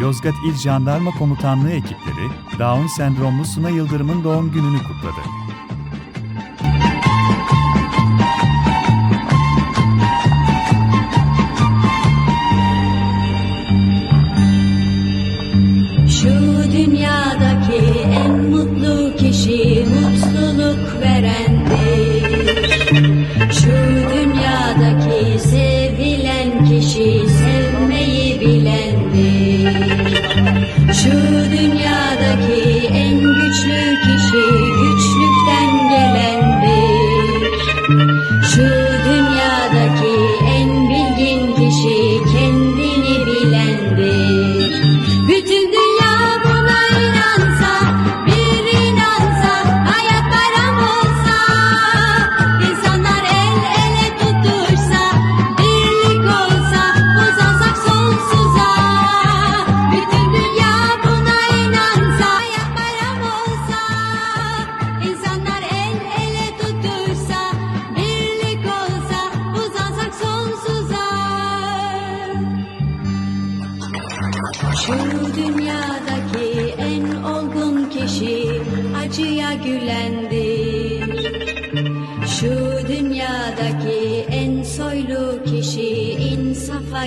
Yozgat İl Jandarma Komutanlığı ekipleri, Down sendromlu Suna Yıldırım'ın doğum gününü kutladı. Şu dünya Şu dünyadaki en olgun kişi acıya gülendir. Şu dünyadaki en soylu kişi insafa